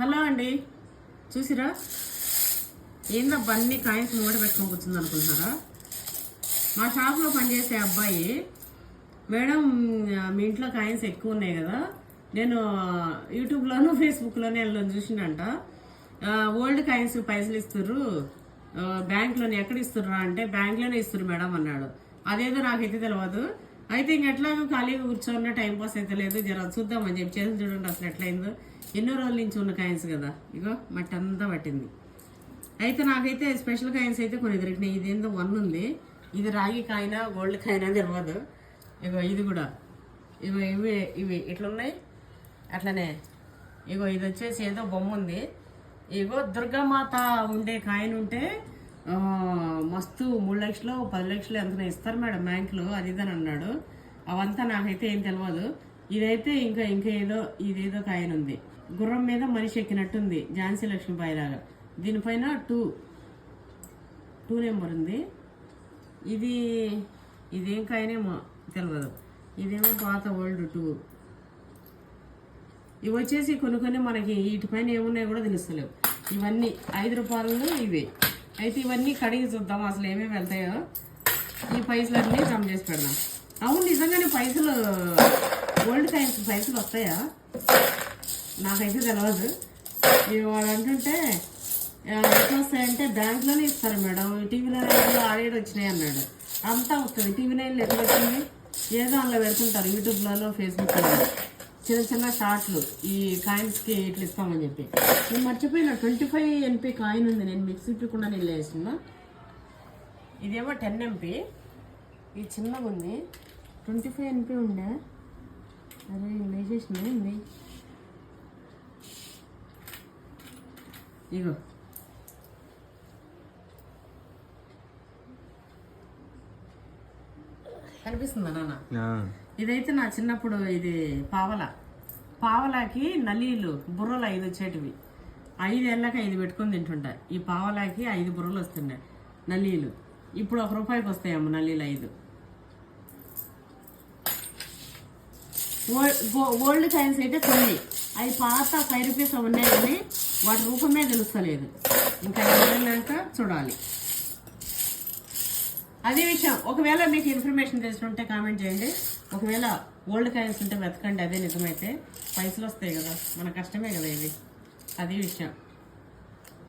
Hello అండి. చూసిరా? ఏందబ్బా అన్ని కాయిన్స్ మూట పెట్టుకొని కూర్చుంది అనుకుంటున్నారా? మా షాప్లో పనిచేసే అబ్బాయి మేడం మీ ఇంట్లో కాయిన్స్ ఎక్కువ ఉన్నాయి కదా. నేను యూట్యూబ్లోనూ ఫేస్బుక్లోనే వెళ్ళి చూసిండంట. ఓల్డ్ కాయిన్స్ పైసలు ఇస్తుర్రు. బ్యాంక్లోనే ఎక్కడ ఇస్తుర్రా అంటే బ్యాంక్లోనే ఇస్తుర్రు మేడం అన్నాడు. అదేదో నాకైతే తెలియదు అయితే ఇంక ఎట్లాగో ఖాళీగా కూర్చోన్న టైం పాస్ అయితే లేదు. జర చూద్దామని చెప్పి చేతులు చూడండి అసలు ఎట్లయిందో. ఎన్నో రోజుల నుంచి ఉన్న కాయిన్స్ కదా. ఇగో మట్టి అంతా పట్టింది. అయితే నాకైతే స్పెషల్ కాయిన్స్ అయితే కొన్ని దొరికినాయి. ఇదేందో వన్ ఉంది. ఇది రాగి కాయన గోల్డ్ కాయన తెలియదు ఇగో ఇది కూడా. ఇగో ఇవి ఇవి ఇట్లున్నాయి అట్లనే. ఇగో ఇది వచ్చేసి ఏదో బొమ్మ ఉంది. ఇగో దుర్గామాత ఉండే కాయిన్ ఉంటే మస్తు మూడు లక్షలు పది లక్షలు ఎంత ఇస్తారు మేడం బ్యాంకులో అది ఇదని అన్నాడు. అవంతా నాకైతే ఏం తెలియదు ఇదైతే ఇంకా ఇంకా ఏదో ఇదేదో కాయన ఉంది. గుర్రం మీద మనిషి ఎక్కినట్టుంది ఝాన్సీ లక్ష్మీబాయి లాగా. దీనిపైన టూ టూ నెంబర్ ఉంది. ఇది ఇదేం కాయనేమో తెలియదు ఇదేమో పాత ఓల్డ్ టూ. ఇవి వచ్చేసి కొన్ని కొన్ని మనకి వీటిపైన ఏమున్నాయో కూడా తెలుస్తలేవు. ఇవన్నీ ఐదు రూపాయలు ఇవి. అయితే ఇవన్నీ కడిగి చూద్దాం అసలు ఏమేమి వెళ్తాయో. ఈ పైసలన్నీ జమ చేసి పెడదాం. అవును నిజంగానే పైసలు ఓల్డ్ కాయిన్స్ పైసలు వస్తాయా? నాకైతే తెలియదు ఇవి వాడు అంటుంటే ఆ, ఎట్లా వస్తాయంటే బ్యాంక్లోనే ఇస్తారు మేడం. టీవీ నైన్లో ఆడేడు వచ్చినాయి అన్నాడు. అంతా వస్తుంది. టీవీ నైన్లో ఎట్లా వచ్చింది? ఏదో అందులో పెడుతుంటారు యూట్యూబ్లలో ఫేస్బుక్లో చిన్న చిన్న షార్ట్లు ఈ కాయిన్స్కి ఇట్లా ఇస్తామని చెప్పి. నేను మర్చిపోయిన ట్వంటీ ఫైవ్ ఎన్పి కాయిన్ ఉంది. నేను మిక్సీ కూడా నేను వేసిన ఇదేమో టెన్ ఎంపీ ఇది చిన్నగా ఉంది. ట్వంటీ ఫైవ్ ఎన్పి ఉండే. అరే వేసేసిన ఉంది ఇగో. కనిపిస్తుందా నాన్న? ఇదైతే నా చిన్నప్పుడు ఇది పావల. పావలాకి నలీలు బుర్రలు ఐదు వచ్చేటివి. ఐదు ఐదు పెట్టుకొని తింటుంటా. ఈ పావలాకి ఐదు బుర్రలు వస్తున్నాయి నలీలు ఇప్పుడు ఒక రూపాయికి వస్తాయమ్మ నలీలు ఐదు. ఓల్డ్ ఓల్డ్ కాయిన్స్ అయితే కొన్ని. అవి పాత ఫైవ్ రూపీస్ ఉన్నాయి కానీ వాటి రూపమే తెలుస్తలేదు. ఇంకా వెళ్ళాక చూడాలి. అదే విషయం. ఒకవేళ మీకు ఇన్ఫర్మేషన్ తెలిసినట్టే కామెంట్ చేయండి. ఒకవేళ ఓల్డ్ కాయిన్స్ ఉంటే వెతకండి. అదే నిజమైతే. పైసలు వస్తాయి కదా. మన కష్టమే కదా ఇది అదే విషయం.